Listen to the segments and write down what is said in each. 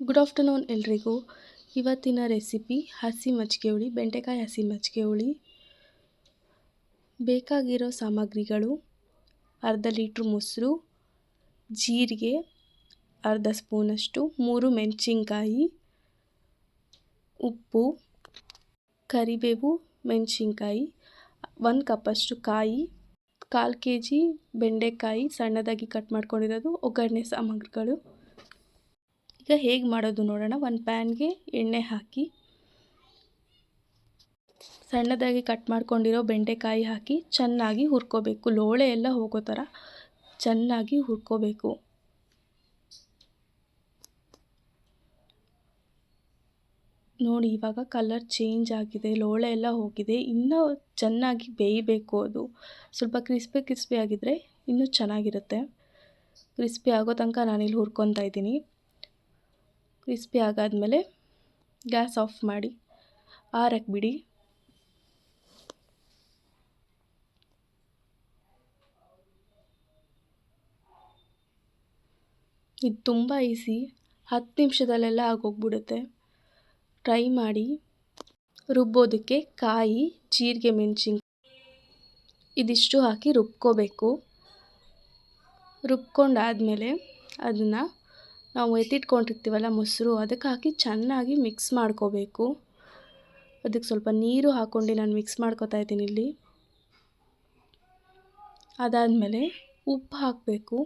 Good afternoon ಎಲ್ರಿಗೂ. ಇವತ್ತಿನ recipe ಹಸಿ ಮಜ್ಜಿಗೆ ಹುಳಿ ಬೆಂಡೆಕಾಯಿ ಹಸಿ ಮಜ್ಜಿಗೆ ಹುಳಿ ಬೇಕಾಗಿರೋ ಸಾಮಗ್ರಿಗಳು, ಅರ್ಧ ಲೀಟ್ರ್ ಮೊಸರು, ಜೀರಿಗೆ, ಅರ್ಧ ಸ್ಪೂನಷ್ಟು, ಮೂರು ಮೆಣಸಿನ್ಕಾಯಿ, ಉಪ್ಪು, ಕರಿಬೇವು, ಮೆಣಸಿನ್ಕಾಯಿ, ಒಂದು ಕಪ್ಪಷ್ಟು ಕಾಯಿ, ಕಾಲು ಕೆ ಜಿ ಬೆಂಡೆಕಾಯಿ ಸಣ್ಣದಾಗಿ ಕಟ್ ಮಾಡ್ಕೊಂಡಿರೋದು ಒಗ್ಗರಣೆ ಸಾಮಗ್ರಿಗಳು. ಈಗ ಹೇಗೆ ಮಾಡೋದು ನೋಡೋಣ. ಒಂದು ಪ್ಯಾನ್ಗೆ ಎಣ್ಣೆ ಹಾಕಿ, ಸಣ್ಣದಾಗಿ ಕಟ್ ಮಾಡ್ಕೊಂಡಿರೋ ಬೆಂಡೆಕಾಯಿ ಹಾಕಿ ಚೆನ್ನಾಗಿ ಹುರ್ಕೋಬೇಕು. ಲೋಳೆ ಎಲ್ಲ ಹೋಗೋ ಥರ ಚೆನ್ನಾಗಿ ಹುರ್ಕೋಬೇಕು. ನೋಡಿ ಇವಾಗ ಕಲರ್ ಚೇಂಜ್ ಆಗಿದೆ, ಲೋಳೆ ಎಲ್ಲ ಹೋಗಿದೆ. ಇನ್ನೂ ಚೆನ್ನಾಗಿ ಬೇಯಬೇಕು ಅದು. ಸ್ವಲ್ಪ ಕ್ರಿಸ್ಪಿ ಕ್ರಿಸ್ಪಿ ಆಗಿದ್ದರೆ ಇನ್ನೂ ಚೆನ್ನಾಗಿರುತ್ತೆ. ಕ್ರಿಸ್ಪಿ ಆಗೋ ತನಕ ನಾನಿಲ್ಲಿ ಹುರ್ಕೊತಾ ಇದ್ದೀನಿ. ಕ್ರಿಸ್ಪಿ ಆಗಾದಮೇಲೆ ಗ್ಯಾಸ್ ಆಫ್ ಮಾಡಿ ಆರಕ್ಕೆ ಬಿಡಿ. ಇದು ತುಂಬ ಈಸಿ. ಹತ್ತು ನಿಮಿಷದಲ್ಲೆಲ್ಲ ಆಗೋಗ್ಬಿಡುತ್ತೆ. ಟ್ರೈ ಮಾಡಿ. ರುಬ್ಬೋದಕ್ಕೆ ಕಾಯಿ, ಜೀರಿಗೆ ಮೆಣಸಿನ ಇದಿಷ್ಟು ಹಾಕಿ ರುಬ್ಕೋಬೇಕು. ರುಬ್ಕೊಂಡಾದಮೇಲೆ ಅದನ್ನು ನಾವು ಎತ್ತಿಟ್ಕೊಂಡಿರ್ತೀವಲ್ಲ ಮೊಸರು, ಅದಕ್ಕೆ ಹಾಕಿ ಚೆನ್ನಾಗಿ ಮಿಕ್ಸ್ ಮಾಡ್ಕೋಬೇಕು. ಅದಕ್ಕೆ ಸ್ವಲ್ಪ ನೀರು ಹಾಕ್ಕೊಂಡು ನಾನು ಮಿಕ್ಸ್ ಮಾಡ್ಕೋತಾ ಇದ್ದೀನಿ ಇಲ್ಲಿ. ಅದಾದಮೇಲೆ ಉಪ್ಪು ಹಾಕಬೇಕು.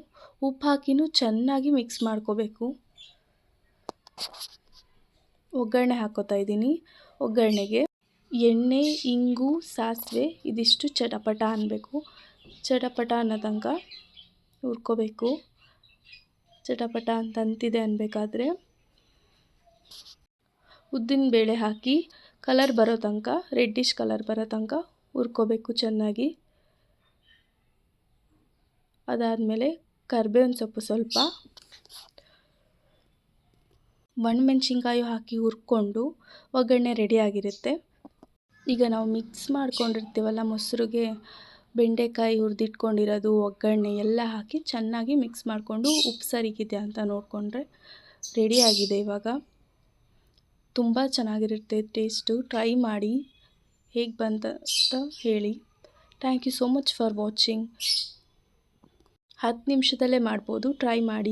ಉಪ್ಪು ಹಾಕಿನೂ ಚೆನ್ನಾಗಿ ಮಿಕ್ಸ್ ಮಾಡ್ಕೋಬೇಕು. ಒಗ್ಗರಣೆ ಹಾಕೋತಾ ಇದ್ದೀನಿ. ಒಗ್ಗರಣೆಗೆ ಎಣ್ಣೆ, ಇಂಗು, ಸಾಸಿವೆ, ಇದಿಷ್ಟು ಚಟಪಟ ಅನ್ನಬೇಕು ಚಟಪಟ ಅನ್ನೋ ತನಕ ಹುರ್ಕೋಬೇಕು. ಚಟಪಟ ಅಂತ ಅಂತಿದೆ ಅನ್ಬೇಕಾದ್ರೆ. ಉದ್ದಿನ ಬೇಳೆ ಹಾಕಿ ಕಲರ್ ಬರೋ ತನಕ ರೆಡ್ಡಿಶ್ ಕಲರ್ ಬರೋ ತನಕ ಹುರ್ಕೋಬೇಕು ಚೆನ್ನಾಗಿ. ಅದಾದಮೇಲೆ ಕರ್ಬೇವಿನ ಸೊಪ್ಪು ಸ್ವಲ್ಪ, ಒಣಮೆಣ್ಸಿನ್ಕಾಯಿ ಹಾಕಿ ಹುರ್ಕೊಂಡು ಒಗ್ಗರಣೆ ರೆಡಿಯಾಗಿರುತ್ತೆ ಈಗ ನಾವು ಮಿಕ್ಸ್ ಮಾಡ್ಕೊಂಡಿರ್ತೀವಲ್ಲ ಮೊಸರಿಗೆ ಬೆಂಡೆಕಾಯಿ ಹುರಿದಿಟ್ಕೊಂಡಿರೋದು, ಒಗ್ಗರಣೆ ಎಲ್ಲ ಹಾಕಿ ಚೆನ್ನಾಗಿ ಮಿಕ್ಸ್ ಮಾಡಿಕೊಂಡು ಉಪ್ಪು ಸರಿಗಿದೆ ಅಂತ ನೋಡಿಕೊಂಡ್ರೆ ರೆಡಿಯಾಗಿದೆ ಇವಾಗ. ತುಂಬ ಚೆನ್ನಾಗಿರುತ್ತೆ ಟೇಸ್ಟು ಟ್ರೈ ಮಾಡಿ ಹೇಗೆ ಬಂತ ಅಂತ ಹೇಳಿ. Thank you so much for watching ಹತ್ತು ನಿಮಿಷದಲ್ಲೇ ಮಾಡ್ಬೋದು. ಟ್ರೈ ಮಾಡಿ.